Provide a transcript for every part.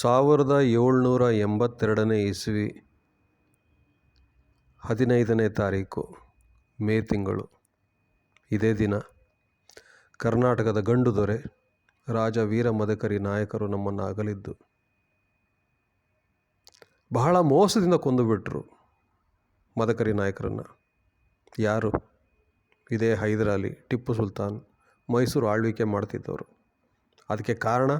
ಸಾವಿರದ ಏಳ್ನೂರ ಎಂಬತ್ತೆರಡನೇ ಇಸವಿ ಹದಿನೈದನೇ ತಾರೀಕು, ಮೇ ತಿಂಗಳು. ಇದೇ ದಿನ ಕರ್ನಾಟಕದ ಗಂಡು ದೊರೆ ರಾಜ ವೀರ ಮದಕರಿ ನಾಯಕರು ನಮ್ಮನ್ನು ಅಗಲಿದ್ದು ಬಹಳ ಮೋಸದಿಂದ ಕೊಂದುಬಿಟ್ರು ಮದಕರಿ ನಾಯಕರನ್ನು. ಯಾರು? ಇದೇ ಹೈದರಾಲಿ ಟಿಪ್ಪು ಸುಲ್ತಾನ್ ಮೈಸೂರು ಆಳ್ವಿಕೆ ಮಾಡ್ತಿದ್ದವರು. ಅದಕ್ಕೆ ಕಾರಣ?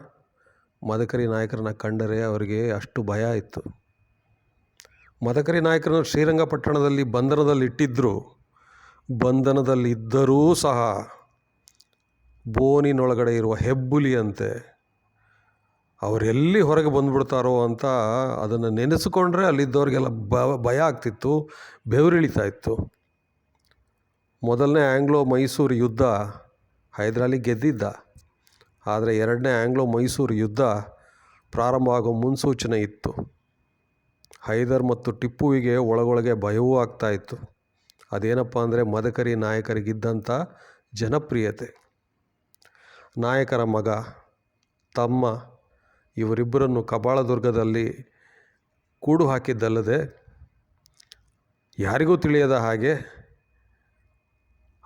ಮದಕರಿ ನಾಯಕರನ್ನ ಕಂಡರೆ ಅವರಿಗೆ ಅಷ್ಟು ಭಯ ಇತ್ತು. ಮದಕರಿ ನಾಯಕರನ್ನು ಶ್ರೀರಂಗಪಟ್ಟಣದಲ್ಲಿ ಬಂಧನದಲ್ಲಿ ಇಟ್ಟಿದ್ದರು ಬಂಧನದಲ್ಲಿ ಇದ್ದರೂ ಸಹ ಬೋನಿನೊಳಗಡೆ ಇರುವ ಹೆಬ್ಬುಲಿಯಂತೆ ಅವರೆಲ್ಲಿ ಹೊರಗೆ ಬಂದುಬಿಡ್ತಾರೋ ಅಂತ ಅದನ್ನು ನೆನೆಸ್ಕೊಂಡ್ರೆ ಅಲ್ಲಿದ್ದವ್ರಿಗೆಲ್ಲ ಬ ಭಯ ಆಗ್ತಿತ್ತು, ಬೆವರಿಳಿತಾ ಇತ್ತು. ಮೊದಲನೇ ಆಂಗ್ಲೋ ಮೈಸೂರು ಯುದ್ಧ ಹೈದರಾಲಿ ಗೆದ್ದಿದ್ದ. ಆದರೆ ಎರಡನೇ ಆಂಗ್ಲೋ ಮೈಸೂರು ಯುದ್ಧ ಪ್ರಾರಂಭ ಆಗೋ ಮುನ್ಸೂಚನೆ ಇತ್ತು. ಹೈದರ್ ಮತ್ತು ಟಿಪ್ಪುವಿಗೆ ಒಳಗೊಳಗೆ ಭಯವೂ ಆಗ್ತಾ ಇತ್ತು. ಅದೇನಪ್ಪ ಅಂದರೆ ಮದಕರಿ ನಾಯಕರಿಗಿದ್ದಂಥ ಜನಪ್ರಿಯತೆ. ನಾಯಕರ ಮಗ, ತಮ್ಮ, ಇವರಿಬ್ಬರನ್ನು ಕಬಾಳದುರ್ಗದಲ್ಲಿ ಕೂಡು ಹಾಕಿದ್ದಲ್ಲದೆ ಯಾರಿಗೂ ತಿಳಿಯದ ಹಾಗೆ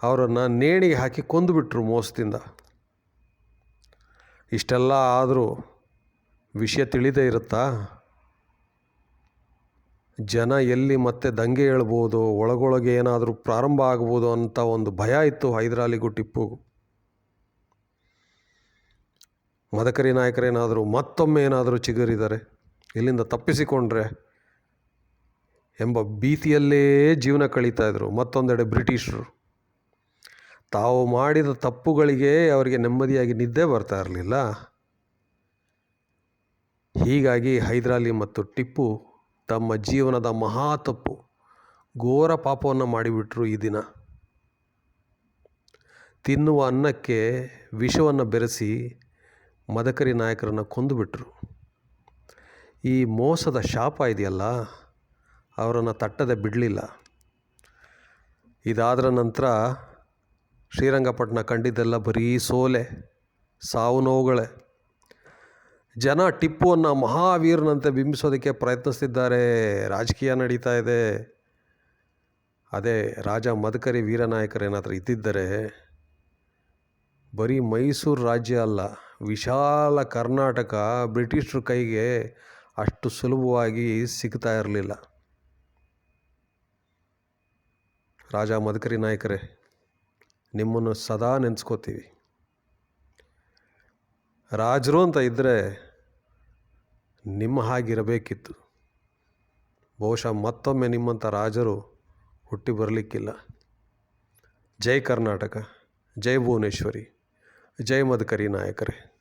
ಅವರನ್ನು ನೇಣಿಗೆ ಹಾಕಿ ಕೊಂದುಬಿಟ್ರು ಮೋಸದಿಂದ. ಇಷ್ಟೆಲ್ಲ ಆದರೂ ವಿಷಯ ತಿಳಿದೇ ಇರುತ್ತಾ? ಜನ ಎಲ್ಲಿ ಮತ್ತೆ ದಂಗೆ ಹೇಳ್ಬೋದು, ಒಳಗೊಳಗೆ ಏನಾದರೂ ಪ್ರಾರಂಭ ಆಗ್ಬೋದು ಅಂತ ಒಂದು ಭಯ ಇತ್ತು ಹೈದರಾಲಿಗೂ ಟಿಪ್ಪುಗೂ ಮದಕರಿ ನಾಯಕರೇನಾದರೂ ಮತ್ತೊಮ್ಮೆ ಏನಾದರೂ ಚಿಗುರಿದರೆ, ಇಲ್ಲಿಂದ ತಪ್ಪಿಸಿಕೊಂಡ್ರೆ ಎಂಬ ಭೀತಿಯಲ್ಲೇ ಜೀವನ ಕಳೀತಾ ಇದ್ದರು ಮತ್ತೊಂದೆಡೆ ಬ್ರಿಟಿಷರು. ತಾವು ಮಾಡಿದ ತಪ್ಪುಗಳಿಗೆ ಅವರಿಗೆ ನೆಮ್ಮದಿಯಾಗಿ ನಿದ್ದೆ ಬರ್ತಾ ಇರಲಿಲ್ಲ. ಹೀಗಾಗಿ ಹೈದರಾಲಿ ಮತ್ತು ಟಿಪ್ಪು ತಮ್ಮ ಜೀವನದ ಮಹಾ ತಪ್ಪು, ಘೋರ ಪಾಪವನ್ನು ಮಾಡಿಬಿಟ್ರು ಈ ದಿನ. ತಿನ್ನುವ ಅನ್ನಕ್ಕೆ ವಿಷವನ್ನು ಬೆರೆಸಿ ಮದಕರಿ ನಾಯಕರನ್ನು ಕೊಂದುಬಿಟ್ರು. ಈ ಮೋಸದ ಶಾಪ ಇದೆಯಲ್ಲ, ಅವರನ್ನು ತಟ್ಟದೆ ಬಿಡಲಿಲ್ಲ. ಇದಾದ ನಂತರ ಶ್ರೀರಂಗಪಟ್ಟಣ ಕಂಡಿದ್ದೆಲ್ಲ ಬರೀ ಸೋಲೆ, ಸಾವು ನೋವುಗಳೇ. ಜನ ಟಿಪ್ಪುವನ್ನು ಮಹಾವೀರನಂತೆ ಬಿಂಬಿಸೋದಕ್ಕೆ ಪ್ರಯತ್ನಿಸ್ತಿದ್ದಾರೆ. ರಾಜಕೀಯ ನಡೀತಾ ಇದೆ. ಅದೇ ರಾಜ ಮದಕರಿ ವೀರನಾಯಕರೇನಾದರೂ ಇದ್ದಿದ್ದರೆ ಬರೀ ಮೈಸೂರು ರಾಜ್ಯ ಅಲ್ಲ, ವಿಶಾಲ ಕರ್ನಾಟಕ ಬ್ರಿಟಿಷರ ಕೈಗೆ ಅಷ್ಟು ಸುಲಭವಾಗಿ ಸಿಗ್ತಾ ಇರಲಿಲ್ಲ. ರಾಜ ಮದಕರಿ ನಾಯಕರೇ ನಿಮ್ಮನ್ನು ಸದಾ ನೆನೆಸ್ಕೋತೀವಿ. ರಾಜರು ಅಂತ ಇದ್ದರೆ ನಿಮ್ಮ ಹಾಗಿರಬೇಕಿತ್ತು. ಬಹುಶಃ ಮತ್ತೊಮ್ಮೆ ನಿಮ್ಮಂಥ ರಾಜರು ಹುಟ್ಟಿ ಬರಲಿಕ್ಕಿಲ್ಲ. ಜೈ ಕರ್ನಾಟಕ, ಜೈ ಭುವನೇಶ್ವರಿ, ಜೈ ಮದಕರಿ ನಾಯಕರೇ.